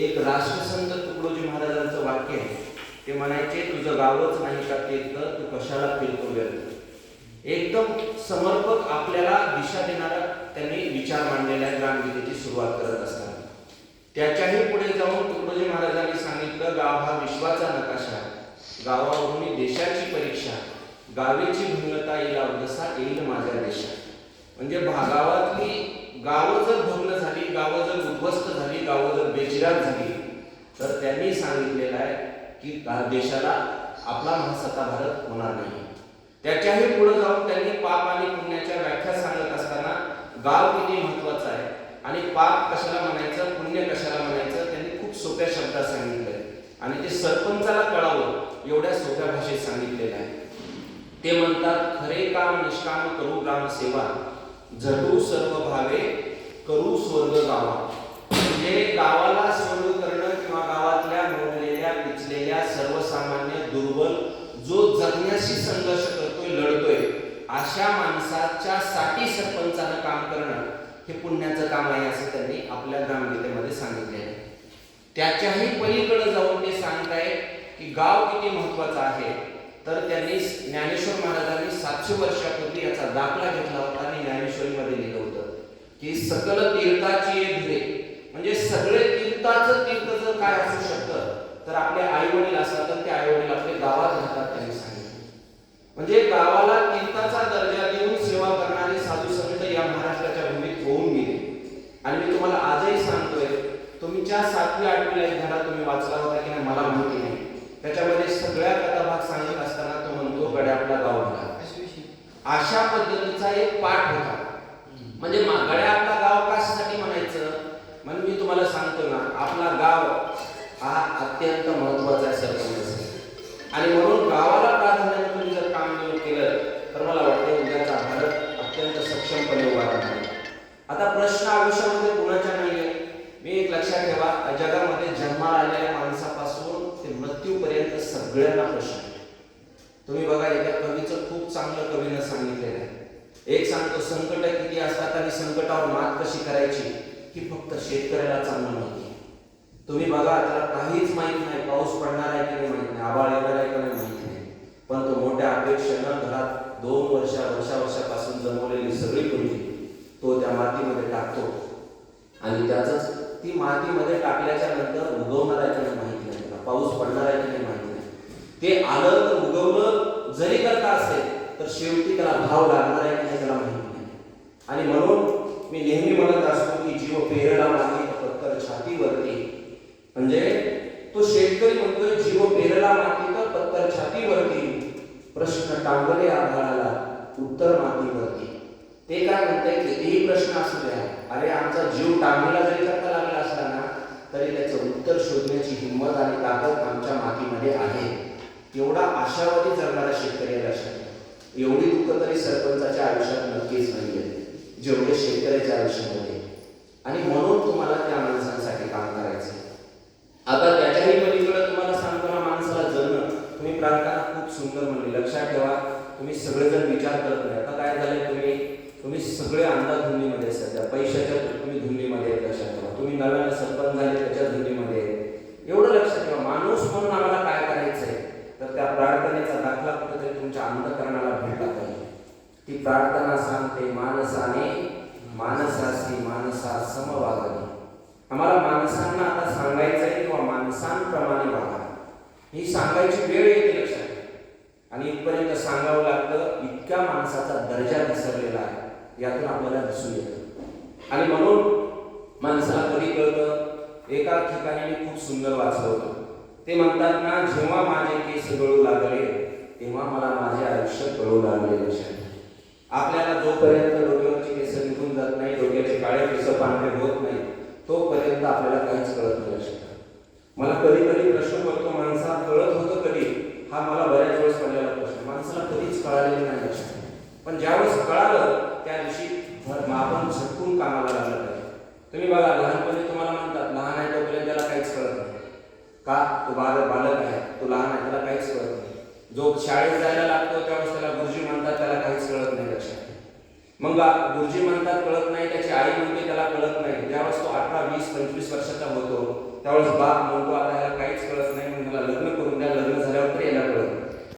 एक राष्ट्रसंत तुकडोजी महाराजांचं वाक्य आहे. ते म्हणायचे तुझं गावच नाही का तीर्थ? तू कशाला फिरतो व्यर्थ एकदम समर्पक आपल्याला दिशा देणारा त्यांनी विचार मांडलेल्या ग्रामगीतेची सुरुवात करत असतात त्याच्याही पुढे जाऊन तुकडोजी महाराजांनी सांगितलं गाव हा विश्वाचा नकाशा गावावरून देशाची परीक्षा गावीची भिन्नता येईल अवदसा येईल माझ्या देशात. म्हणजे भागावातली गावं जर भग्न झाली गावं जर उद्ध्वस्त झाली गावं जर बेचिराग झाली तर त्यांनी सांगितलेलं आहे की देशाला आपला महासत्ता भारत होणार नाही. त्याच्याही पुढे जाऊन त्यांनी पाप आणि पुण्याच्या व्याख्या सांगत असताना गाव किती महत्वाचं आहे आणि पाप कशाला म्हणायचं पुण्य कशाला म्हणायचं त्यांनी खूप सोप्या शब्दात सांगितलंय. आणि ते सरपंचाला कळावं एवढ्या सोप्या भाषेत सांगितलेलं आहे. ते म्हणतात खरे काम निष्काम करू ग्राम सेवा झटू सर्व भावे करू स्वर्ग गावा म्हणजे गावाला स्वर्ग करणं किंवा गावातल्या मोडलेल्या पिचलेल्या सर्वसामान्य दुर्बल जो जगण्याशी संघर्ष करतोय लढतोय अशा माणसाच्या साठी सरपंचानं काम करणं हे पुण्याचं काम आहे असं त्यांनी आपल्या ग्रामगीतेमध्ये सांगितले आहे. त्याच्याही पलीकडे जाऊन ते सांगतायत की गाव किती महत्वाचं आहे. तर त्यांनी ज्ञानेश्वर महाराजांनी सातशे वर्षापूर्वी याचा दाखला घेतला होता आणि ज्ञानेश्वरीमध्ये लिहिलं होतं की सकल तीर्थाची धुरे म्हणजे सगळे तीर्थाचं तीर्थ जर काय असू शकतं तर आपले आई वडील असतात तर ते आई वडील आपले गावात राहतात त्यांनी सांगितलं म्हणजे गावाला तीर्थाचा दर्जा देऊन सेवा करणारे साधू संत या महाराष्ट्राच्या भूमीत होऊन गेले आणि मी तुम्हाला आजही सांगतोय तुमच्या सातवी आठवीला एक धडा तुम्ही वाचला होता की नाही मला माहिती नाही. त्याच्यामध्ये सगळ्या कथाभाग सांगत असताना तो म्हणतो गड्या आपला गाव भला अशा पद्धतीचा एक पाठ होता. म्हणजे मा- गड्या आपला गाव कशासाठी म्हणायचं? म्हणजे मी तुम्हाला सांगतो ना आपला गाव हा अत्यंत महत्त्वाचा आहे सरपंच आणि म्हणून एक सांगतो संकट किती असतात आणि संकटावर मात कशी करायची ही फक्त शेतकऱ्याला चांगलं माहिती तुम्ही बघा त्याला काहीच माहीत नाही पाऊस पडणार आहे की नाही माहीत नाही आबाळ येणार आहे की नाही माहीत नाही. पण तो मोठ्या अपेक्षेनं घरात दोन वर्षा वर्षा वर्षापासून जमवलेली सगळी पुंजी तो त्या मातीमध्ये टाकतो. आणि त्याच ती मातीमध्ये टाकल्याच्या नंतर उगवणार आहे की नाही माहिती नाही पाऊस पडणार आहे की नाही माहिती नाही. ते आलं तर उगवलं जरी करता असेल तर शेवटी त्याला भाव लागणार आहे की त्याला माहिती नाही. आणि म्हणून मी नेहमी म्हणत असतो की जीव पेरला मागे पत्तर छातीवरती. म्हणजे तो शेतकरी म्हणतोय जीव पेरला माती तर पत्तर छातीवरती. प्रश्न टांगले आभाळाला उत्तर मातीवरती. ते काय म्हणते कितीही प्रश्न असू द्या अरे आमचा जीव टांगला जरी करता लागला असला ना तरी त्याचं उत्तर शोधण्याची हिंमत आणि ताकद आमच्या मातीमध्ये आहे. एवढा आशावादी जगणारा शेतकरी लक्षात घ्या. एवढी दुःख तरी सरपंचाच्या आयुष्यात नक्कीच नाहीये. जेवढे शेतकऱ्याच्या आयुष्यामध्ये आणि म्हणून तुम्हाला त्या माणसांसाठी काम करायचं आता त्याच्याही पलीकडे तुम्हाला सांगतो ना माणसाला जगणं. तुम्ही प्रार्थना खूप सुंदर म्हणली. लक्षात ठेवा तुम्ही सगळेजण विचार करत नाही. आता काय झालंय तुम्ही? तुम्ही सगळे अंदाज धुंदीमध्ये सध्या. पैशाच्या तुम्ही धुंदीमध्ये लक्षात ठेवा. तुम्ही नव्यानं सरपंच झाले त्याच्या धुंदीमध्ये आहे. एवढं लक्षात ठेवा माणूस म्हणून आम्हाला काय करायचंय तर त्या प्रार्थनेचा दाखला कुठेतरी तुमच्या अंतकरणाला भेटला पाहिजे ती प्रार्थना सांगते माणसाने माणसाशी माणसा समवागावी आम्हाला माणसांना आता सांगायचं आहे किंवा माणसांप्रमाणे वागा. ही सांगायची वेळ येते लक्षात. आणि इथपर्यंत सांगावं लागतं इतक्या माणसाचा दर्जा घसरलेला आहे. यातून आपल्याला दिसून येतं. आणि म्हणून माणसाला कधी कळतं एका ठिकाणी मी खूप सुंदर वाचलं होतं ते म्हणतात ना जेव्हा माझे केस गळू लागले तेव्हा मला माझे आयुष्य कळू लागले लक्षात. आपल्याला जोपर्यंत डोक्यावरची केस निघून जात नाही डोक्याचे काळे केस पांढरे होत नाही तोपर्यंत आपल्याला काहीच कळत नाही लक्षात मला कधी कधी प्रश्न पडतो माणसा कळत होतं कधी? हा मला बऱ्याच वेळेस पडलेला प्रश्न. माणसाला कधीच कळालेलं नाही लक्षात पण ज्यावेळेस कळालं त्या दिवशी आपण झटकून कामाला लागलं पाहिजे तुम्ही बघा लहानपणी तुम्हाला म्हणतात लहान आहे तोपर्यंत त्याला काहीच कळत नाही. का? तो बाल बालक आहे. तो लहान आहे त्याला काहीच कळत नाही. जो शाळेत जायला लागतो त्यावेळेस त्याला गुरुजी म्हणतात त्याला काहीच कळत नाही लक्षात. मग गुरुजी म्हणतात कळत नाही त्याची आई म्हणते त्याला कळत नाही. ज्यावेळेस तो अठरा वीस पंचवीस वर्षाचा होतो त्यावेळेस बाप म्हणतो आता